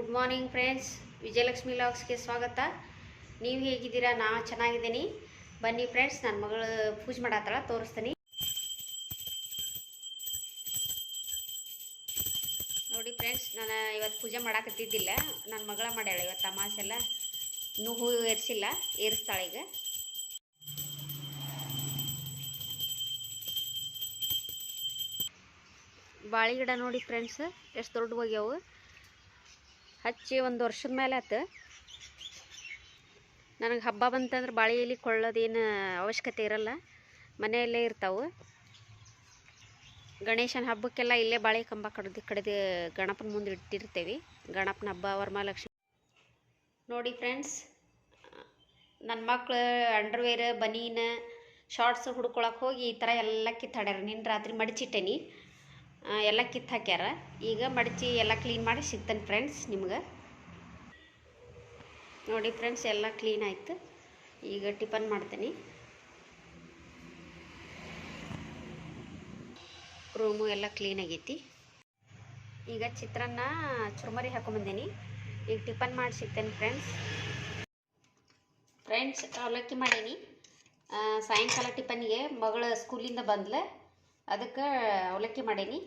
Good morning friends Vijayalakshmi ಲಾಗ್ಸ್ಗೆ ಸ್ವಾಗತ. ನೀವು ಹೇಗಿದ್ದೀರಾ? ನಾ ಚೆನ್ನಾಗಿದ್ದೀನಿ. ಬನ್ನಿ ಫ್ರೆಂಡ್ಸ್ ನನ್ನ ಮಗಳು ಪೂಜೆ ಮಾಡತ್ತಾಳ ತೋರಿಸ್ತೀನಿ. ನೋಡಿ ಫ್ರೆಂಡ್ಸ್ ನಾನು ಇವತ್ತು ಪೂಜೆ ಮಾಡಾಕತ್ತಿದ್ದಿಲ್ಲ. ನನ್ನ ಮಗಳ ಮಾಡ್ಯಾಳ ಇವತ್ತು ತಮಾಷೆಲ್ಲ ಇನ್ನೂ ಹೂ ಏರಿಸಿಲ್ಲ, ಏರಿಸ್ತಾಳೆ ಈಗ. ಬಾಳೆ ಗಿಡ ನೋಡಿ ಫ್ರೆಂಡ್ಸ್ ಎಷ್ಟು ದೊಡ್ಡ ಹೋಗ್ಯಾವು. ಹಚ್ಚಿ ಒಂದು ವರ್ಷದ ಮೇಲೆ ಆತು ನನಗೆ ಹಬ್ಬ ಬಂತಂದ್ರೆ ಬಾಳೆ ಎಲೆ ಕೊಳ್ಳೋದೇನು ಅವಶ್ಯಕತೆ ಇರಲ್ಲ. ಮನೆಯಲ್ಲೇ ಇರ್ತಾವೆ. ಗಣೇಶನ ಹಬ್ಬಕ್ಕೆಲ್ಲ ಇಲ್ಲೇ ಬಾಳೆ ಕಂಬ ಕಡ್ದು ಕಡ್ದು ಗಣಪನ ಮುಂದೆ ಇಟ್ಟಿರ್ತೇವೆ. ಗಣಪನ ಹಬ್ಬ, ವರಮಹಾಲಕ್ಷ್ಮಿ. ನೋಡಿ ಫ್ರೆಂಡ್ಸ್, ನನ್ನ ಮಕ್ಕಳು ಅಂಡರ್ವೇರ್, ಬನೀನ್, ಶಾರ್ಟ್ಸ್ ಹುಡ್ಕೊಳಕ್ಕೆ ಹೋಗಿ ಈ ಥರ ಎಲ್ಲ ಕಿತ್ತಾಡ್ಯಾರ. ನಿನ್ನ ರಾತ್ರಿ ಮಡಚಿಟ್ಟೇನಿ. ಎಲ್ಲ ಕಿತ್ತು ಹಾಕ್ಯಾರ. ಈಗ ಮಡಚಿ ಎಲ್ಲ ಕ್ಲೀನ್ ಮಾಡಿ ಸಿಗ್ತಾನೆ ಫ್ರೆಂಡ್ಸ್ ನಿಮ್ಗೆ. ನೋಡಿ ಫ್ರೆಂಡ್ಸ್ ಎಲ್ಲ ಕ್ಲೀನ್ ಆಯ್ತು. ಈಗ ಟಿಫನ್ ಮಾಡ್ತೀನಿ. ರೂಮು ಎಲ್ಲ ಕ್ಲೀನ್ ಆಗೈತಿ. ಈಗ ಚಿತ್ರಾನ್ನ ಚುರುಮರಿ ಹಾಕೊಂಬಂದೇನಿ. ಈಗ ಟಿಫನ್ ಮಾಡಿ ಸಿಗ್ತೇನೆ ಫ್ರೆಂಡ್ಸ್ ಫ್ರೆಂಡ್ಸ್ ಅವಲಕ್ಕಿ ಮಾಡೀನಿ. ಸಾಯಂಕಾಲ ಟಿಫನ್ಗೆ ಮಗಳ ಸ್ಕೂಲಿಂದ ಬಂದ್ಲೆ. ಅದಕ್ಕೆ ಅವಲಕ್ಕಿ ಮಾಡೀನಿ.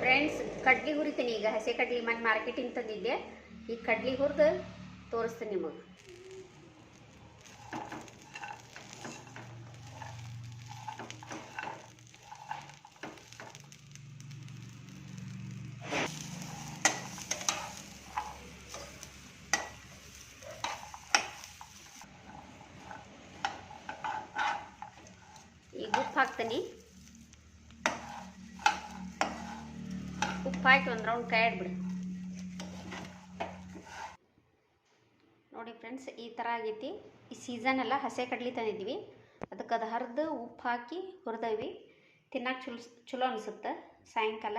ಫ್ರೆಂಡ್ಸ್ ಕಡ್ಲಿ ಹುರಿತೀನಿ ಈಗ. ಹಸಿ ಕಡ್ಲಿ ಮನೆ ಮಾರ್ಕೆಟಿಂದ ತಂದಿದ್ದೆ. ಈ ಕಡ್ಲಿ ಹುರಿದು ತೋರಿಸ್ತೀನಿ ನಿಮಗೆ. ಉಪ್ಪು ಹಾಕ್ತೀನಿ. ಉಪ್ಪು ಹಾಕಿ ಒಂದು ರೌಂಡ್ ಕೈ ಆಡ್ಬಿಡಿ. ನೋಡಿ ಫ್ರೆಂಡ್ಸ್ ಈ ಥರ ಆಗೈತಿ. ಈ ಸೀಸನ್ ಎಲ್ಲ ಹಸೆ ಕಡ್ಲಿ ತಂದಿದ್ವಿ. ಅದಕ್ಕೆ ಅದು ಹರಿದು ಉಪ್ಪು ಹಾಕಿ ಹುರಿದವಿ. ತಿನ್ನಕ್ಕೆ ಚಲೋ ಚಲೋ ಅನಿಸುತ್ತೆ ಸಾಯಂಕಾಲ.